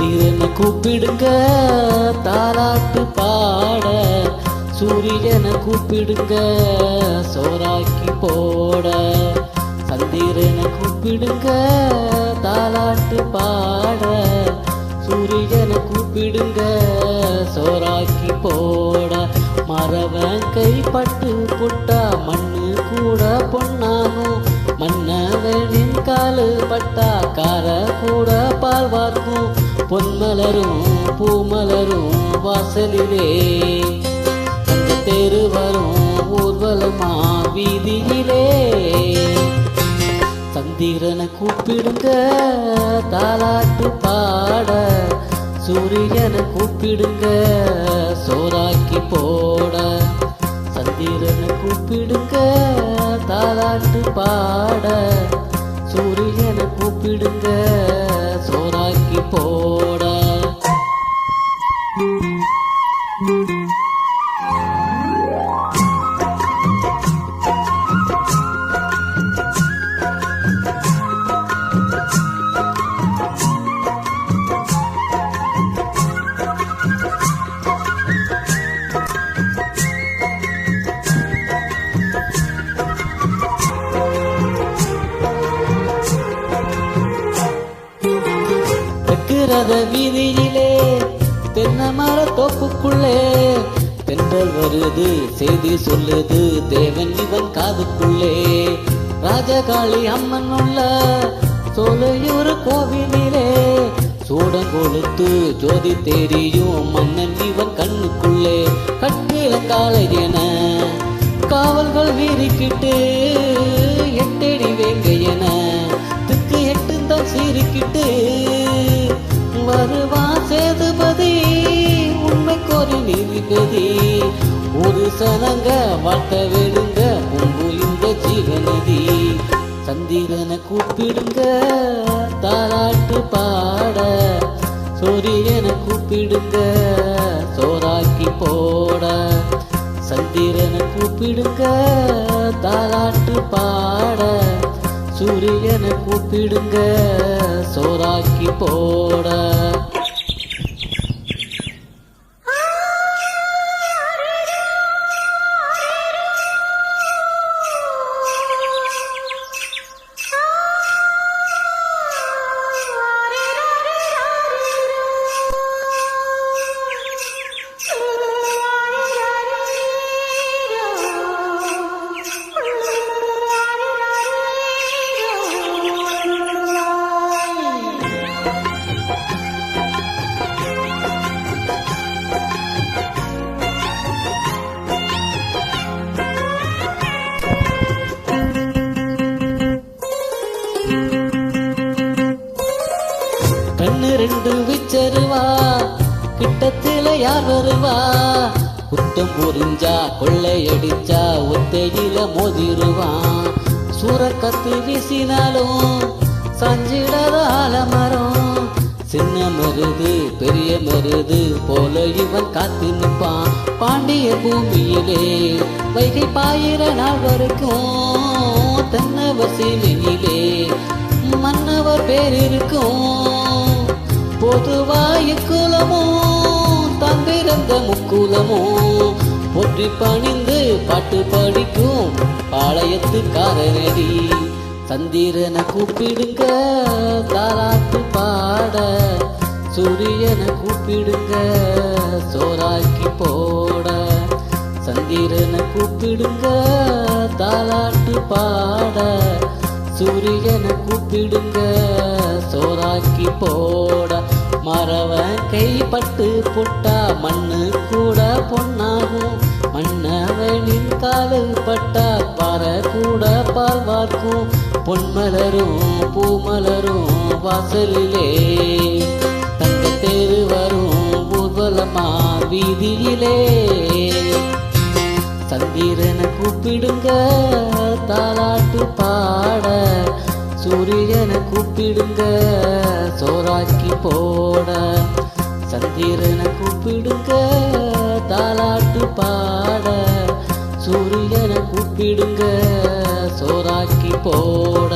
கூப்பிடுங்க? தாலாட்டு பாட. சூரியனை கூப்பிடுங்க? சோறாக்கி போட. சந்திரனை கூப்பிடுங்க? தாலாட்டு பாட. சூரியனை கூப்பிடுங்க? சோறாக்கி போட. மரவன் கைப்பட்டு புட்டா மண்ணு கூட பொன்னாகும். மன்னவனின் காலு பட்டா கார கூட பால்வார்க்கும் பொன்மலரும் பூமலரும் வாசலிலே. அந்த தெரு ஊர்வலமா வீதியிலே. சந்திரனை கூப்பிடுங்க தாலாட்டு பாட. சூரியனை கூப்பிடுங்க சோறாக்கி போட. சந்திரனை கூப்பிடுங்க தாலாட்டு பாட. விதியிலே தென்ன மர தோப்புக்குள்ளே தென்றல் வருது செய்தி சொல்லுது தேவன் இவன் காதுக்குள்ளே. ராஜகாளி அம்மன் உள்ள சோலையூர் கோவிலிலே. சூடம் கொளுத்து ஜோதி தெரியும் மன்னன் இவன் கண்ணுக்குள்ளே. கட்டில என காவல்கள் வீறிக்கிட்டு எட்டடி வேங்க என திக்கு எட்டுந்தான் சீறிக்கிட்டு வருவா சேதுபதி உண்மை கோரி நீதிபதி ஒரு சனங்க வாழ்த்த வேணுங்க பொங்கு இந்த ஜீவநதி சந்திரனை கூப்பிடுங்க தாராட்டு பாட. சூரியனை கூப்பிடுங்க சோறாக்கி போட. சந்திரனை கூப்பிடுங்க தாராட்டு பாட. சூரியனை கூப்பிடுங்க சோறாக்கி போட. கண்ணு ரெண்டு விச்சருவா கிட்டத்தில யார் வருவா? குத்தம் புரிஞ்சா கொள்ளையடிச்சா ஒத்தையில மோதிருவான் சூற வீசினாலும் சஞ்சிடாத ஆலமரம். சின்ன மருது பெரிய மருது போல இவன் காத்து நிற்பான். பாண்டிய பூமியிலே வைகை பாயிர நாள் வரைக்கும் தென்னவர் சீமையிலே மன்னவர் பேர் இருக்கும். குலமோ தான் பிறந்த முக்குலமோ ஒற்றி பணிந்து பாட்டு படிக்கும் பாளையத்துக்காரனடி சந்திரனை கூப்பிடுங்க தாராத்து பாட சூரியனை கூப்பிடுங்க சோறாக்கி போட. சந்திரனை கூப்பிடுங்க தாலாட்டு பாட சூரியனை கூப்பிடுங்க சோறாக்கி போட. மரவன் கைப்பட்டு புட்டா மண்ணு கூட பொன்னாகும். மன்னவனின் காலு பட்டா பார கூட பால் வார்க்கும். பொன்மலரும் பூமலரும் வாசலிலே தங்க தேரு வரும் ஊர்வலமா வீதியிலே. சந்திரனை கூப்பிடுங்க தாலாட்டு பா கூப்பிடுங்க சோறாக்கி போட. சந்திரனை கூப்பிடுங்க தாலாட்டு பாட. சூரியனை கூப்பிடுங்க சோறாக்கி போட.